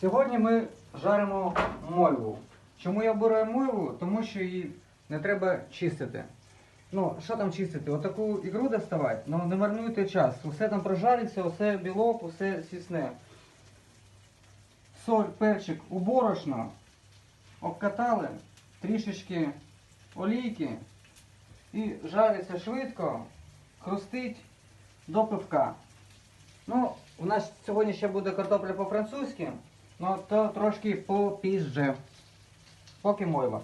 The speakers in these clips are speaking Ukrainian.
Сьогодні ми жаримо мойву. Чому я обираю мойву? Тому що її не треба чистити. Ну, що там чистити? Отаку ікру доставати, ну не марнуйте час. Усе там прожариться, усе білок, усе сісне. Соль, перчик у борошно. Обкатали, трішечки олійки і жариться швидко, хрустить до пивка. Ну, у нас сьогодні ще буде картопля по-французьки, ну то трошки попізже. Поки мойва.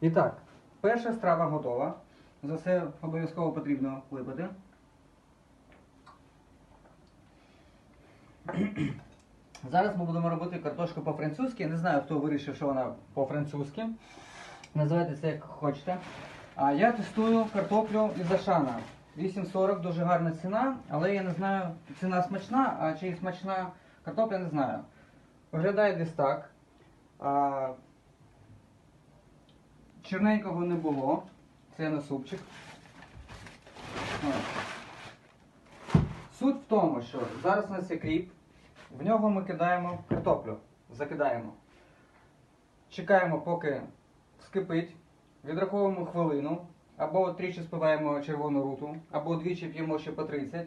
І так, перша страва готова. За це обов'язково потрібно випити. Зараз ми будемо робити картошку по-французьки. Не знаю, хто вирішив, що вона по-французьки. Називайте це як хочете. А я тестую картоплю із Ашана. 8,40 дуже гарна ціна, але я не знаю, ціна смачна, а чи смачна картопля, не знаю. Виглядає десь так. А, чорненького не було. Це на супчик. Суть в тому, що зараз у нас є кріп, в нього ми кидаємо картоплю, закидаємо. Чекаємо, поки вскипить, відраховуємо хвилину, або тричі спиваємо червону руту, або двічі п'ємо ще по 30.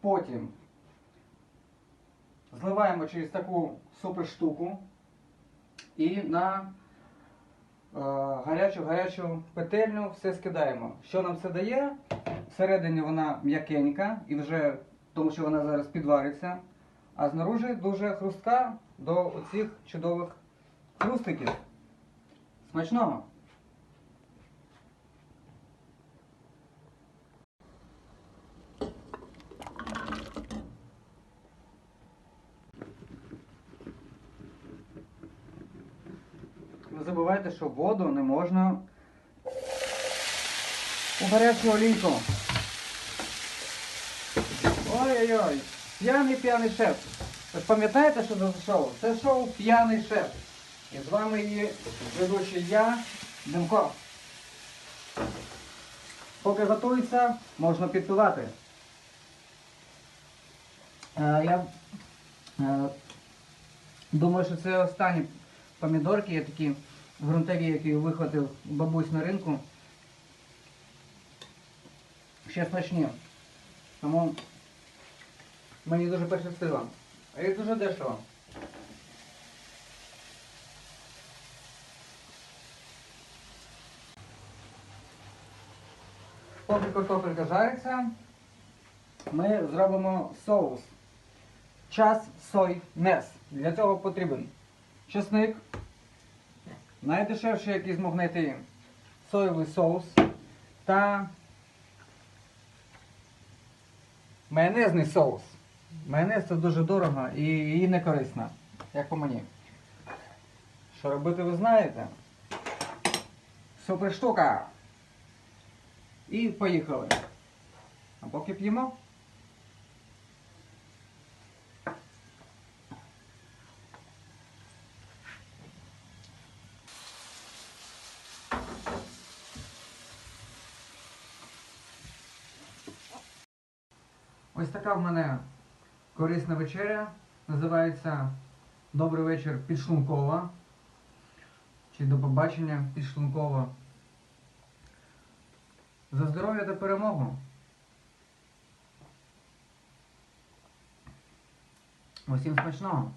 Потім зливаємо через таку супер штуку і на гарячу-гарячу петельню все скидаємо. Що нам це дає? Всередині вона м'якенька, і вже тому що вона зараз підвариться, а знаружи дуже хрустка до оцих чудових хрустиків. Смачного! Не забувайте, що воду не можна у гарячу олійку. Ой-ой-ой, п'яний п'яний шеф. Ви пам'ятаєте, що це шоу? Це шоу П'яний шеф. І з вами її ведучий я, Демко. Поки готується, можна підпивати. Е, я е, думаю, що це останні помідорки, є такі ґрунтові, які вихватив бабусь на ринку. Ще смачні. Тому мені дуже пощастило. А їх дуже дешево. Поки картопелька жариться, ми зробимо соус. Час сой нес. Для цього потрібен чесник, найдешевший, який змог знайти соєвий соус та майонезний соус. Майонез це дуже дорого і, і не корисно, як по мені. Що робити ви знаєте? Супер штука! І поїхали. А поки п'ємо. Ось така в мене корисна вечеря. Називається Добрий вечір підшлункова. Чи до побачення підшлункова. За здоров'я та перемогу. Усім смачного!